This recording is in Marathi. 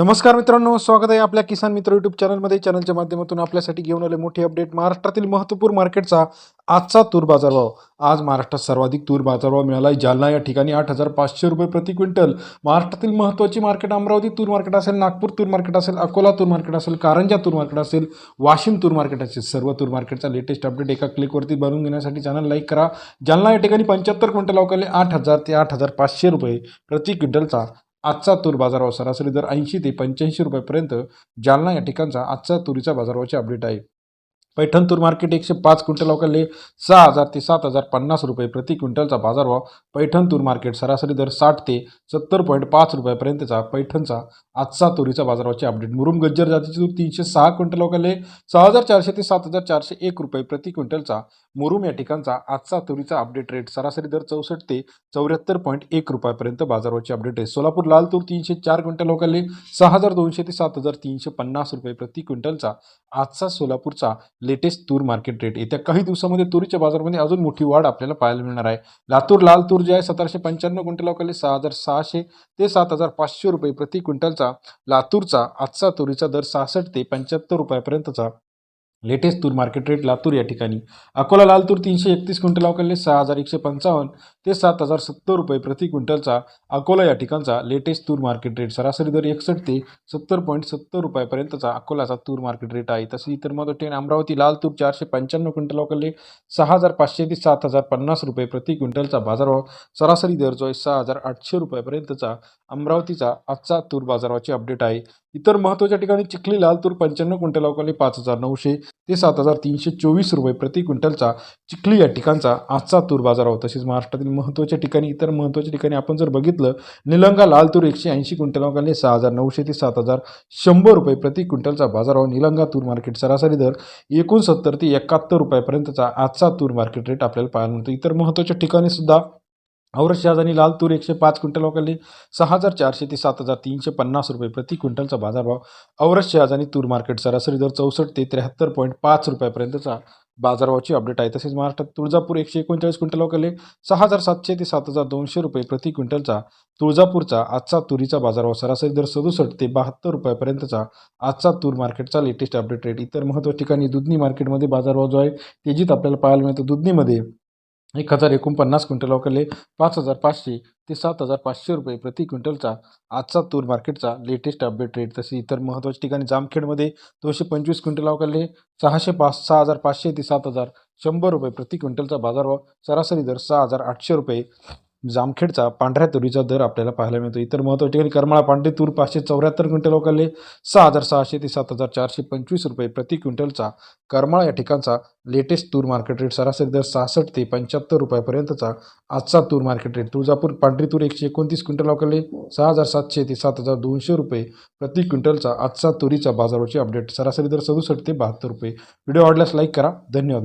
नमस्कार मित्रांनो स्वागत आहे आपल्या किसान मित्र युट्यूब चॅनलमध्ये चॅनलच्या माध्यमातून आपल्यासाठी घेऊन आले मोठे अपडेट महाराष्ट्रातील महत्त्वपूर्ण मार्केटचा आजचा तूर बाजारभाव. आज महाराष्ट्रात सर्वाधिक तूर बाजारभाव मिळाला आहे जालना या ठिकाणी आठ हजार पाचशे रुपये प्रति क्विंटल. महाराष्ट्रातील महत्त्वाची मार्केट अमरावती तूर मार्केट असेल नागपूर तूर मार्केट असेल अकोला तूर मार्केट असेल कारंजा तूर मार्केट असेल वाशिम तूर मार्केट असेल. सर्व तूर मार्केटचा लेटेस्ट अपडेट एका क्लिकवरती बनवून घेण्यासाठी चॅनल लाईक करा. जालना या ठिकाणी पंच्याहत्तर क्विंटल अवकाले आठ हजार ते आठ हजार पाचशे रुपये प्रति क्विंटलचा आजचा तूर बाजारभाव सरासरी दर ऐंशी ते पंच्याऐंशी रुपयापर्यंत जालना या ठिकाणचा आजचा तुरीचा बाजारभावाची अपडेट आहे. पैठण तूर मार्केट एकशे पाच क्विंटल अवकाले सहा हजार ते सात हजार पन्नास रुपये प्रति क्विंटलचा बाजारभाव पैठण तूर मार्केट सरासरी दर साठ ते सत्तर पॉईंट पाच रुपयापर्यंतचा पैठणचा आजचा तुरीचा बाजारभावाचे अपडेट मुरुम गज्जर जातीची तूर तीनशे सहा क्विंटल अवकाले सहा हजार चारशे ते सात हजार चारशे एक रुपये प्रति क्विंटलचा मुरुम या ठिकाणचा आजचा तुरीचा अपडेट रेट सरासरी दर चौसष्ट ते चौऱ्याहत्तर पॉईंट एक रुपयापर्यंत बाजारभावाचे अपडेट आहे. सोलापूर लाल तूर तीनशे चार क्विंटल अवकाले सहा हजार दोनशे ते सात हजार तीनशे पन्नास रुपये प्रति क्विंटलचा आजचा सोलापूरचा लेटेस्ट तूर मार्केट रेट येत्या काही दिवसामध्ये तुरीच्या बाजारामध्ये अजून मोठी वाढ आपल्याला पाहायला मिळणार आहे. लातूर लाल तूर जे आहे सतराशे पंच्याण्णव क्विंटल अवकाले सहा हजार सहाशे ते सात हजार पाचशे रुपये प्रति क्विंटलचा लातूरचा आजचा तुरीचा दर सहासष्ट ते पंच्याहत्तर रुपयापर्यंतचा. लेटेस्ट तूर मार्केट रेट लातूर या ठिकाणी. अकोला लाल तूर तीनशे एकतीस क्विंटल अवकाले सहा हजार एकशे पंचावन्न ते सात हजार सत्तर रुपये प्रति क्विंटलचा अकोला या ठिकाणचा लेटेस्ट तूर मार्केट रेट सरासरी दर एकसष्ट ते सत्तर पॉईंट सत्तर रुपयापर्यंतचा अकोलाचा तूर मार्केट रेट आहे. तसे इतर महत्त्वाचे अमरावती लाल तूर चारशे पंच्याण्णव क्विंटल अवकाले सहा हजार पाचशे ते सात हजार पन्नास रुपये प्रति क्विंटलचा बाजारभाव. सरासरी दर जो आहे सहा हजार आठशे रुपयापर्यंतचा अमरावतीचा आजचा तूर बाजाराची अपडेट आहे. इतर महत्त्वाच्या ठिकाणी चिखली लाल तूर पंच्याण्णव क्विंटल अवकाले पाच हजार नऊशे ते सात हजार तीनशे चोवीस रुपये प्रति क्विंटलचा चिखली या ठिकाणचा आजचा तूर बाजार बाजारभाव तसेच महाराष्ट्रातील महत्त्वाच्या ठिकाणी इतर महत्त्वाच्या ठिकाणी आपण जर बघितलं निलंगा लाल तूर एकशे ऐंशी क्विंटल अवकाले सहा हजार नऊशे ते सात हजार शंभर रुपये प्रति क्विंटलचा बाजारभाव निलंगा तूर मार्केट सरासरी दर एकोणसत्तर ते एकाहत्तर रुपयापर्यंतचा आजचा तूर मार्केट रेट आपल्याला पाहायला मिळतो. इतर महत्त्वाच्या ठिकाणी सुद्धा औरत आणि लाल तूर एकशे पाच क्विंटल अवकाले सहा हजार चारशे ते सात हजार तीनशे पन्नास रुपये प्रति क्विंटलचा बाजारभाव. औरत आणि तूर मार्केट सरासरी दर चौसष्ट ते त्र्याहत्तर पॉईंट पाच रुपयापर्यंतचा बाजारभावाची अपडेट आहे. तसेच महाराष्ट्रात तुळजापूर एकशे एकोणचाळीस क्विंटल अवकाले सहा हजार सातशे ते सात हजार दोनशे रुपये प्रति क्विंटलचा तुळजापूरचा आजचा तुरीचा बाजारभाव सरासरी दर सदुसष्ट ते बहात्तर रुपयापर्यंतचा आजचा तूर मार्केटचा लेटेस्ट अपडेट रेट इतर महत्त्वाच्या ठिकाणी दुधनी मार्केटमध्ये बाजारभाव जो आहे तेजीत आपल्याला पाहायला मिळतो दुधनीमध्ये एक हजार एकोणपन्नास क्विंटल अवकाले पाच हजार पाचशे ते सात हजार पाचशे रुपये प्रति क्विंटलचा आजचा तूर मार्केटचा लेटेस्ट अपडेट रेट तसे इतर महत्त्वाच्या ठिकाणी जामखेडमध्ये दोनशे पंचवीस क्विंटल अवकाले सहाशे पाच सहा हजार पाचशे ते सात हजार शंभर रुपये प्रति क्विंटलचा बाजारभाव. सरासरी दर सहा हजार आठशे रुपये. जामखेडचा पांढऱ्या तुरीचा दर आपल्याला पाहायला मिळतो. इतर महत्त्वाच्या ठिकाणी करमाळा पांढरी तूर पाचशे चौऱ्याहत्तर क्विंटल अवकाले सहा हजार सहाशे ते सात हजार चारशे पंचवीस रुपये प्रति क्विंटलचा करमाळा या ठिकाणचा लेटेस्ट तूर मार्केट रेट सरासरी दर सहासष्ट ते पंच्याहत्तर रुपयापर्यंतचा आजचा तूर मार्केट रेट तुळजापूर पांढरी तूर एकशे एकोणतीस क्विंटल अवकाले सहा हजार सातशे ते सात हजार दोनशे रुपये प्रति क्विंटलचा आजचा तुरीचा बाजाराची अपडेट सरासरी दर सदुसष्ट ते बहात्तर रुपये. व्हिडिओ आवडल्यास लाईक करा. धन्यवाद